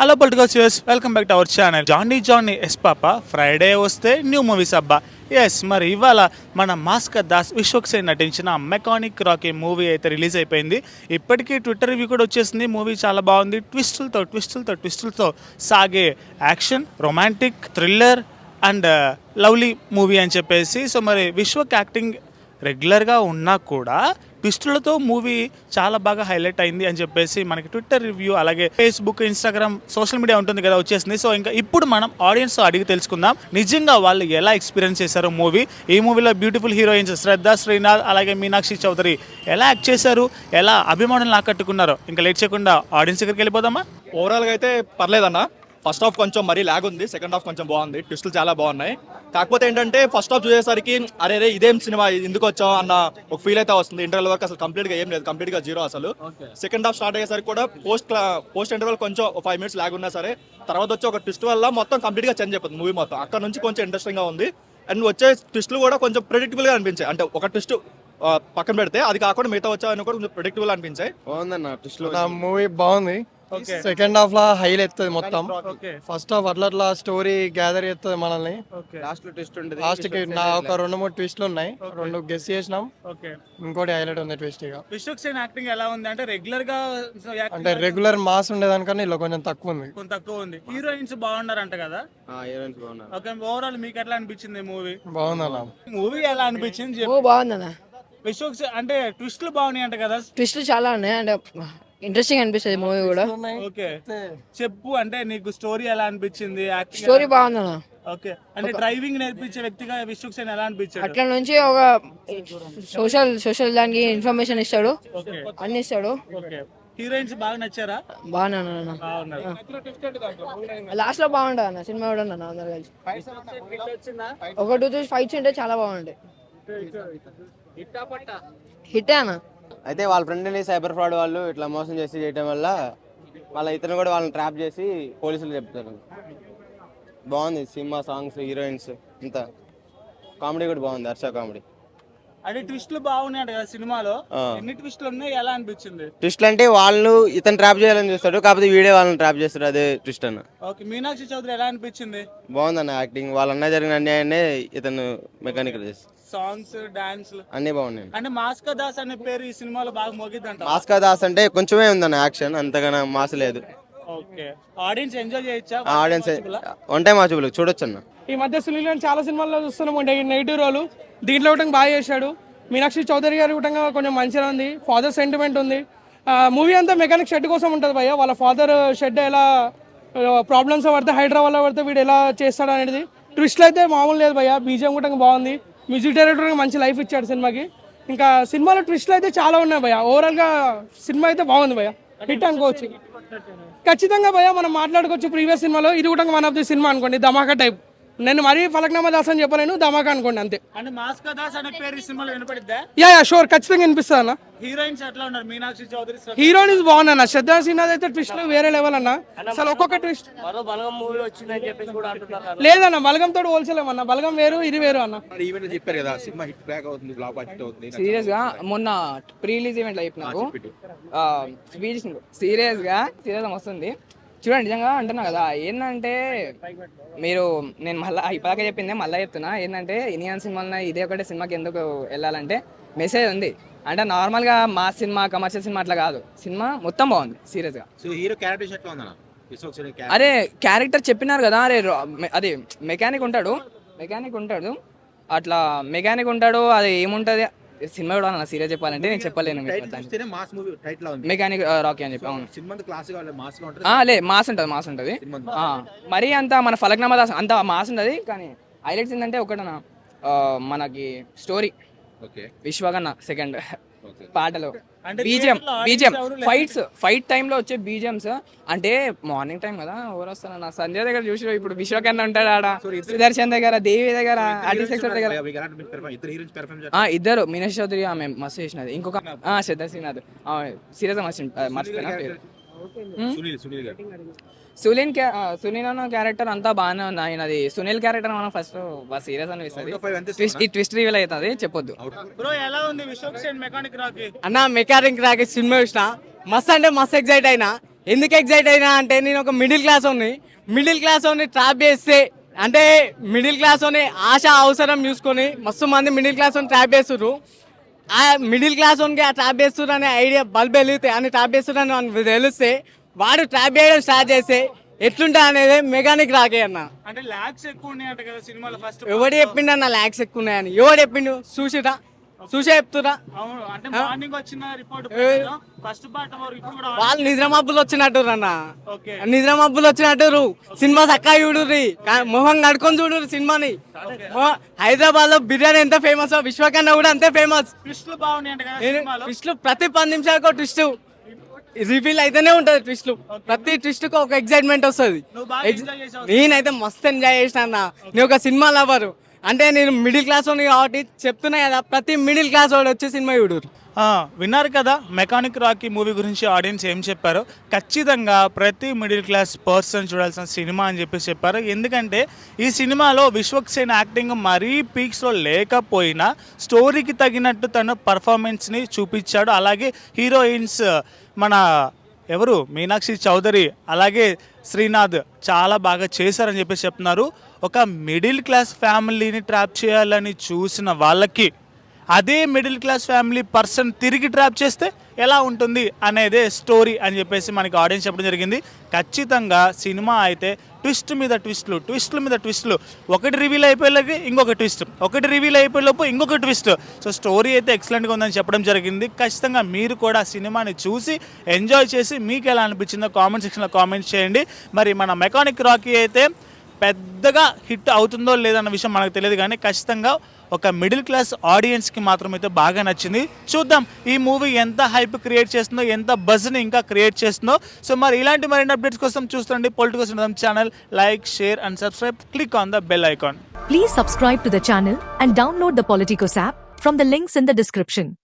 Hello political serious welcome back to our channel Johnny Johnny yes papa Friday వస్తే new movies అబ్బా. Yes మరి ఇవాళ మన మాస్కర్ దాస్ విశ్వక్ సేన్ నటించిన మెకానిక్ రాకీ మూవీ అయితే రిలీజ్ అయిపోయింది. ఇప్పటికీ ట్విట్టర్ రివ్యూ కూడా వచ్చేసింది. మూవీ చాలా బాగుంది. ట్విస్టులతో ట్విస్టులతో ట్విస్టులతో సాగే action romantic thriller and lovely movie అని చెప్పేసి. సో మరి విశ్వక్ యాక్టింగ్ రెగ్యులర్గా ఉన్నా కూడా ట్విస్టులతో మూవీ చాలా బాగా హైలైట్ అయింది అని చెప్పేసి మనకి ట్విట్టర్ రివ్యూ అలాగే ఫేస్బుక్ ఇన్స్టాగ్రామ్ సోషల్ మీడియా ఉంటుంది కదా వచ్చేసింది. సో ఇంకా ఇప్పుడు మనం ఆడియన్స్ అడిగి తెలుసుకుందాం నిజంగా వాళ్ళు ఎలా ఎక్స్పీరియన్స్ చేశారు మూవీ? ఈ మూవీలో బ్యూటిఫుల్ హీరోయిన్స్ శ్రద్ధ శ్రీనాథ్ అలాగే మీనాక్షి చౌదరి ఎలా యాక్ట్ చేశారు? ఎలా అభిమానులు ఆకట్టుకున్నారు? ఇంకా లేట్ చేయకుండా ఆడియన్స్ దగ్గరికి వెళ్ళిపోదామా? ఓవరాల్గా అయితే పర్లేదన్నా. ఫస్ట్ హాఫ్ కొంచెం మరీ లాగ్ ఉంది సెకండ్ హాఫ్ కొంచెం బాగుంది ట్విస్టులు చాలా బాగున్నాయి. కాకపోతే ఏంటంటే ఫస్ట్ హాఫ్ చూసేసరికి అరే రే ఇదేం సినిమా ఎందుకు వచ్చాం అన్న ఒక ఫీల్ అయితే వస్తుంది. ఇంటర్వల్ వరకు అసలు కంప్లీట్గా ఏం లేదు కంప్లీట్గా జీరో అసలు. సెకండ్ హాఫ్ స్టార్ట్ అయ్యేసరికి కూడా పోస్ట్ పోస్ట్ ఇంటర్వల్ కొంచెం ఫైవ్ మినిట్స్ లాగ్ ఉన్నా సరే తర్వాత వచ్చి ఒక ట్విస్ట్ వల్ల మొత్తం కంప్లీట్గా చేంజ్ అయిపోతుంది మూవీ మొత్తం. అక్కడ నుంచి కొంచెం ఇంట్రెస్టింగ్గా ఉంది. అండ్ వచ్చే ట్విస్టులు కూడా కొంచెం ప్రెడిక్టబుల్గా అనిపించాయి. అంటే ఒక ట్విస్ట్ పక్కన పెడితే అది కాకుండా మిగతా వచ్చాయని కూడా కొంచెం ప్రెడిక్టబుల్ అనిపించాయి. బాగుందన్న మూవీ బాగుంది. సెకండ్ హాఫ్ లా హైల్ ఎత్తది మొత్తం. ఫస్ట్ హాఫ్ అట్లా అట్లా స్టోరీ గ్యాదర్ చేస్తుంది మనల్ని. లాస్ట్లో ట్విస్ట్ ఉంటుంది లాస్ట్కి నా ఒక రెండు మూడు ట్విస్ట్లు ఉన్నాయి. రెండు గెస్ చేసినాం. ఓకే ఇంకోటి హైలైట్ ఉంది ట్విస్ట్ ఇక. విశ్వక్ సేన్ యాక్టింగ్ ఎలా ఉంది? అంటే రెగ్యులర్గా అంటే రెగ్యులర్ మాస్ ఉండేదానికన్నా ఇలా కొంచెం తక్కువ ఉంది. కొంత తక్కువ ఉంది. హీరోయిన్స్ బాగున్నారంట కదా? ఓకే ఓవరాల్ మీకు ఎట్లా అనిపించింది మూవీ బాగుందన్న మూవీ ఎలా అనిపించింది విశ్వక్ సేన్ అంటే ట్విస్ట్లు బాగున్నాయి అంట కదా? ట్విస్ట్లు చాలా ఉన్నాయి. అంటే ఇంట్రెస్టింగ్ అనిపిస్తుంది మూవీ కూడా. ఓకే చెప్పు అంటే నీకు స్టోరీ ఎలా అనిపించింది? స్టోరీ బాగుందన్న ఓకే అంటే డ్రైవింగ్ నేర్పించే వ్యక్తిగా విశ్వక్ సేన్ ఎలా అనిపించాడు? అట్లా నుంచి ఒక సోషల్ సోషల్ దానికి ఇన్ఫర్మేషన్ ఇస్తాడు. ఓకే అన్ని ఇస్తాడు. ఓకే హీరోయిన్స్ బాగా నచ్చారా? బాగున్నారు. లాస్ట్లో బాగుంటుంది అన్న. సినిమా కూడా అన్న అందరు కలిసి. ఒక టూ త్రీ ఫైట్స్ ఉంటే చాలా బాగుంటాయి. హిట్ అన్న. అయితే వాళ్ళ ఫ్రెండ్ని సైబర్ ఫ్రాడ్ వాళ్ళు ఇట్లా మోసం చేసి చేయడం వల్ల వాళ్ళ ఇతను కూడా వాళ్ళని ట్రాప్ చేసి పోలీసులు చెప్తారు. బాగుంది సినిమా సాంగ్స్ హీరోయిన్స్ ఇంత. కామెడీ కూడా బాగుంది హర్ష కామెడీ అంటే ట్విస్ట్లు బాగున్నాయి కదా సినిమాలో. ఎన్ని ట్విస్ట్లు ఉన్నాయి? ఎలా అనిపించింది? ట్విస్ట్ అంటే వాళ్ళు ఇతను ట్రాప్ చేయాలని చూస్తాడు కాకపోతే వీడే వాళ్ళని ట్రాప్ చేస్తాడు అదే ట్విస్ట్ అన్న. ఓకే మీనాక్షి చౌదరి ఎలా అనిపించింది? బాగుందన్న యాక్టింగ్ వాళ్ళ అన్న జరిగిన అన్యాయాన్నే ఇతను మెకానికల్ చేసి సాంగ్స్ డాన్స్ అన్నీ బాగున్నాయి. అంటే మాస్కో దాస్ అనే పేరు ఈ సినిమాలో బాగా మోగిద్దంట. మాస్కా దాస్ అంటే కొంచెమే ఉందన్న యాక్షన్ అంతగానో మాస్ లేదు. ఓకే. ఆడియన్స్ ఎంజాయ్ చేయొచ్చా? ఆడియన్స్ వన్ టైం వాచబుల్ చూడొచ్చు అన్న ఈ మధ్య సునీల్ చాలా సినిమాల్లో చూస్తున్నాం నెగిటివ్ రోల్. దీంట్లో కూడా బాగా చేశాడు. మీనాక్షి చౌదరి గారి కూడా కొంచెం మంచిగా ఉంది. ఫాదర్ సెంటిమెంట్ ఉంది. మూవీ అంతా మెకానిక్ షెడ్ కోసం ఉంటుంది భయ్య. వాళ్ళ ఫాదర్ షెడ్ ఎలా ప్రాబ్లమ్స్ పడితే హైడ్రా వల్ల పడితే వీడు ఎలా చేస్తాడు అనేది. ట్విస్ట్లు అయితే మామూలు లేదు భయ్య. బీజిఎం కూడా బాగుంది. మ్యూజిక్ డైరెక్టర్ మంచి లైఫ్ ఇచ్చాడు సినిమాకి. ఇంకా సినిమాలో ట్విస్ట్లు అయితే చాలా ఉన్నాయి భయ్య. ఓవరాల్గా సినిమా అయితే బాగుంది భయ్య. హిట్ అనుకోవచ్చు ఖచ్చితంగా భయ్య మనం మాట్లాడుకోవచ్చు ప్రీవియస్ సినిమాలో. ఇది కూడా వన్ ఆఫ్ ది సినిమా అనుకోండి. ధమాకా టైప్ నేను మరీ ఫలక్నామా దాస్ అని చెప్పలేను ధమాకా అనుకోండి అంతే. అంటే మాస్కో దాస్ అనే పేరు ఈ సినిమాలో వినపడిద్దా? యా యా షూర్ ఖచ్చితంగా వినిపిస్తుంది అన్న. హీరోయిన్స్ ఎట్లా ఉన్నారు? మీనాక్షి చౌదరి శ్రద్ధ- హీరోయిన్ ఇస్ బాగుంది అన్న. శ్రద్ధా సిన్హా అయితే ట్విస్ట్ వేరే లెవెల్ అన్న. అసలు ఒక్కొక్క ట్విస్ట్ లేదన్న బలగం తోడు పోల్చలేమన్న బలగం వేరు ఇది వేరు అన్న. ఈవెంట్ చెప్పారు కదా సినిమా హిట్ బ్యాక్ అవుతుంది హిట్ అవుతుంది సీరియస్గా మొన్న ప్రీ రిలీజ్ ఈవెంట్ అయిపోయి నాకు స్పీచ్ సీరియస్గా సీరియస్ వస్తుంది చూడండి నిజంగా అంటున్నా కదా ఏంటంటే మీరు నేను మళ్ళీ ఇప్పటికే చెప్పిందే మళ్ళీ చెప్తున్నా ఏంటంటే ఇండియన్ సినిమాలో ఇదే ఒకటే సినిమాకి ఎందుకు వెళ్ళాలంటే మెసేజ్ ఉంది. అంటే నార్మల్గా మా సినిమా కమర్షియల్ సినిమా అట్లా కాదు. సినిమా మొత్తం బాగుంది సీరియస్గా. హీరో క్యారెక్టర్ ఎట్లా. అరే క్యారెక్టర్ చెప్పినారు కదా అరే అదే మెకానిక్ ఉంటాడు మెకానిక్ ఉంటాడు. అట్లా మెకానిక్ ఉంటాడు అది ఏముంటది? సినిమా కూడా అన్న సీరియస్ చెప్పాలంటే నేను చెప్పలేను మాస్ మూవీ లా ఉంది. మెకానిక్ రాకీ అని చెప్పి అవును. సినిమా క్లాస్గా మాస్ లే మాస్ ఉంటుంది మాస్ ఉంటుంది. మరీ అంత మన ఫలక్నామా దాస్ అంత మాస్ ఉంటుంది కానీ హైలైట్స్ ఏంటంటే ఒకటన మనకి స్టోరీ ఓకే విశ్వగన్న సెకండ్ పాటలు. BGM BGM. ఫైట్స్ ఫైట్ టైంలో వచ్చే బీజిఎంస్ అంటే మార్నింగ్ టైం కదా ఎవరు వస్తాను నా సంజయ్ దగ్గర చూసి ఇప్పుడు. విశ్వకన్న ఉంటాడు ఆడ. సుదర్శన్ దగ్గర దేవి దగ్గర దగ్గర. ఇద్దరు హీరోయిన్స్ పెర్ఫార్మ్ ఆ ఇద్దరు. మీనాక్షి చౌదరి ఆమె మస్తు చేసినది. ఇంకొక ఆ శ్రద్ధ శ్రీనాథ్. సీరియస్ మస్తు మర్చిపోయినా పేరు? సునీల్ సునీల్ సునీల్ అన్న క్యారెక్టర్ అంతా బాగానే ఉంది ఆయనది సునీల్ క్యారెక్టర్ మనం ఫస్ట్ బాగా సీరియస్ అనిపిస్తుంది ఈ ట్విస్ట్ రివీల్ అవుతుంది చెప్పొద్దు. బ్రో ఎలా ఉంది విశ్వక్ సేన్ మెకానిక్ రాకి అన్న మెకానిక్ రాకే సినిమా చూసిన? మస్త్ అంటే మస్త్ ఎగ్జైట్ అయినా. ఎందుకు ఎగ్జైట్ అయినా అంటే నేను ఒక మిడిల్ క్లాస్ ఉన్ని మిడిల్ క్లాస్ ఉన్ని ట్రాప్ చేస్తే అంటే మిడిల్ క్లాస్ ఉని ఆశ అవసరం చూసుకొని మస్తు మంది మిడిల్ క్లాస్ ఉని ట్రాప్ చేస్తుర్రు. ఆ మిడిల్ క్లాస్ ఉనికి ఆ ట్రాప్ చేస్తుర్రు అనే ఐడియా బల్బ్ వెలిగితే అని ట్రాప్ చేస్తుర్రు అని తెలిస్తే వాడు ట్రాప్ చేయడం స్టార్ట్ చేస్తే ఎట్లుంటా అనేది మెకానిక్ రాకే అన్న. అంటే లాక్స్ ఎక్కువ ఉన్నాయంట కదా సినిమాలో ఫస్ట్ ఎవడు చెప్పిండు అన్న ల్యాక్స్ ఎక్కువ ఉన్నాయని. ఎవడు చెప్పిండు? చూసిరా చూసే చెప్తురా అవును అంటే మార్నింగ్ వచ్చిన రిపోర్ట్ ఫస్ట్ పార్ట్ వరకు ఇప్పుడు కూడా వాళ్ళు నిద్ర మబ్బులు వచ్చినట్టు అన్న. నిద్ర మబ్బులు వచ్చినట్టు సినిమా చక్కగా చూడుర్రి. మొహం కడుకొని చూడుర్రి సినిమాని. హైదరాబాద్లో బిర్యానీ ఎంత ఫేమస్ విశ్వకన్నా కూడా అంతే ఫేమస్ ట్విస్ట్లు ప్రతి పది నిమిషాలకు ట్విస్ట్. రివీల్ అయితేనే ఉంటది ట్విస్ట్లు. ప్రతి ట్విస్ట్కు ఒక ఎక్సైట్మెంట్ వస్తుంది. నేనైతే మస్తు ఎంజాయ్ చేసిన అన్న. నేను ఒక సినిమా లవరు అంటే నేను మిడిల్ క్లాస్ వాడిని కాబట్టి చెప్తున్నా కదా ప్రతి మిడిల్ క్లాస్ వాడు వచ్చి సినిమా చూడరు. విన్నారు కదా మెకానిక్ రాకీ మూవీ గురించి ఆడియన్స్ ఏం చెప్పారో? ఖచ్చితంగా ప్రతి మిడిల్ క్లాస్ పర్సన్ చూడాల్సిన సినిమా అని చెప్పేసి చెప్పారు. ఎందుకంటే ఈ సినిమాలో విశ్వక్సేన్ యాక్టింగ్ మరీ పీక్స్లో లేకపోయినా స్టోరీకి తగినట్టు తన పర్ఫార్మెన్స్ని చూపించాడు. అలాగే హీరోయిన్స్ మన ఎవరు? మీనాక్షి చౌదరి. అలాగే శ్రీనాథ్ చాలా బాగా చేశారని చెప్పేసి చెప్తున్నారు. ఒక మిడిల్ క్లాస్ ఫ్యామిలీని ట్రాప్ చేయాలని చూసిన వాళ్ళకి అదే మిడిల్ క్లాస్ ఫ్యామిలీ పర్సన్ తిరిగి ట్రాప్ చేస్తే ఎలా ఉంటుంది అనేదే స్టోరీ అని చెప్పేసి మనకి ఆడియన్స్ చెప్పడం జరిగింది. ఖచ్చితంగా సినిమా అయితే ట్విస్ట్ మీద ట్విస్ట్లు ట్విస్ట్ల మీద ట్విస్ట్లు ఒకటి రివీల్ అయిపోయేలోకి ఇంకొక ట్విస్ట్ ఒకటి రివీల్ అయిపోయేలోపు ఇంకొక ట్విస్ట్ సో స్టోరీ అయితే ఎక్సలెంట్గా ఉందని చెప్పడం జరిగింది. ఖచ్చితంగా మీరు కూడా సినిమాని చూసి ఎంజాయ్ చేసి మీకు ఎలా అనిపించిందో కామెంట్ సెక్షన్లో కామెంట్ చేయండి. మరి మన మెకానిక్ రాకీ అయితే పెద్దగా హిట్ అవుతుందో లేదన్న విషయం మనకు తెలియదు కానీ ఖచ్చితంగా ఒక మిడిల్ క్లాస్ ఆడియన్స్కి మాత్రం అయితే బాగా నచ్చింది. చూద్దాం ఈ మూవీ ఎంత హైప్ క్రియేట్ చేస్తుందో ఎంత బజ్ని ఇంకా క్రియేట్ చేస్తుందో. సో మరి ఇలాంటి మరిన్ని అప్డేట్స్ కోసం చూస్తుండీ political channel like share and subscribe click on the bell icon please subscribe to the channel and download the Politikos app from the links in the description